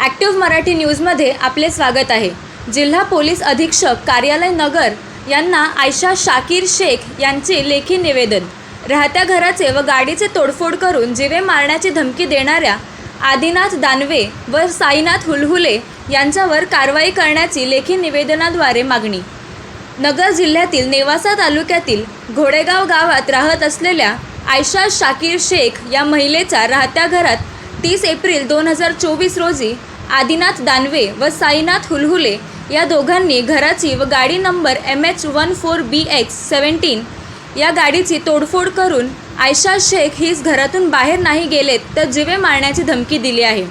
Active Marathi न्यूजमध्ये आपले स्वागत आहे. जिल्हा पोलीस अधीक्षक कार्यालय नगर यांना आयशा शाकीर शेख यांचे लेखी निवेदन. राहत्या घराचे व गाडीचे तोडफोड करून जिवे मारण्याची धमकी देणाऱ्या आदिनाथ दानवे व साईनाथ हुलहुले यांच्यावर कारवाई करण्याची लेखी निवेदनाद्वारे मागणी. नगर जिल्ह्यातील नेवासा तालुक्यातील घोडेगाव गावात राहत असलेल्या आयशा शाकीर शेख या महिलेचा राहत्या घरात तीस एप्रिल दोन हजार चोवीस रोजी आदिनाथ दानवे व साईनाथ हुलहुले या दोघांनी घराची व गाडी number M H one four B X seventeen या गाडीची तोडफोड करून आयशा शेख हीच घरातून बाहेर नाही गेलेत तर जिवे मारण्याची धमकी दिली आहे.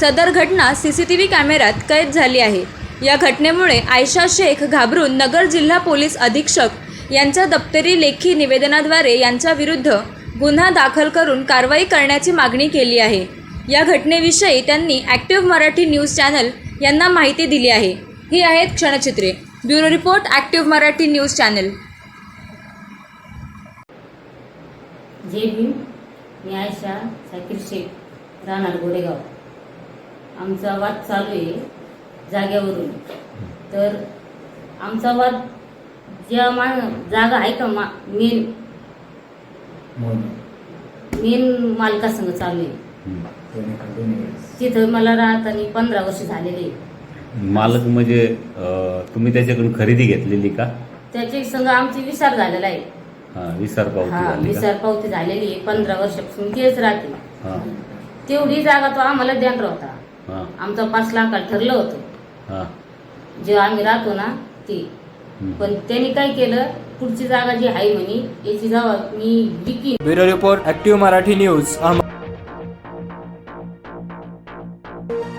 सदर घटना सी सी टी व्ही कॅमेऱ्यात कैद झाली आहे. या घटनेमुळे आयशा शेख घाबरून नगर जिल्हा पोलीस अधीक्षक यांच्या दप्तरी लेखी निवेदनाद्वारे यांच्याविरुद्ध गुन्हा दाखल करून कारवाई करण्याची मागणी केली आहे. या घटनेविषयी त्यांनी ॲक्टिव्ह मराठी न्यूज चॅनल यांना माहिती दिली आहे. ही आहेत क्षणचित्रे. Bureau report active Marathi news channel. जय भीम. मी आयशा साकीर शेख राहणार गोडेगाव आमचा वाद चालू आहे जाग्यावरून तर आमचा वाद ज्या मा जागा आहे का मा मेन मेन मालकासंग चालू आहे. तिथं मला राहताना पंधरा वर्ष झालेली आहे. मालक म्हणजे अं, तुम्ही त्याच्याकडून खरेदी घेतलेली का? त्याच्या संग आमची विसार झालेला आहे. हा विसार पावती हा झाली का? विसार पावती झालेली आहे. पंधरा वर्षापासून तेच राहते. हा. तेवढी जागा तो आम्हाला देणार होता. हा. आमचा पाच लाखाला ठरलं होतं. हा. जेव्हा आम्ही राहतो ना ती. हम्म. पण त्यांनी काय केलं? पुढची जागा जी आहे म्हणे याची जागा मी विकीन. Bureau report active Marathi news Ahmad Thank you.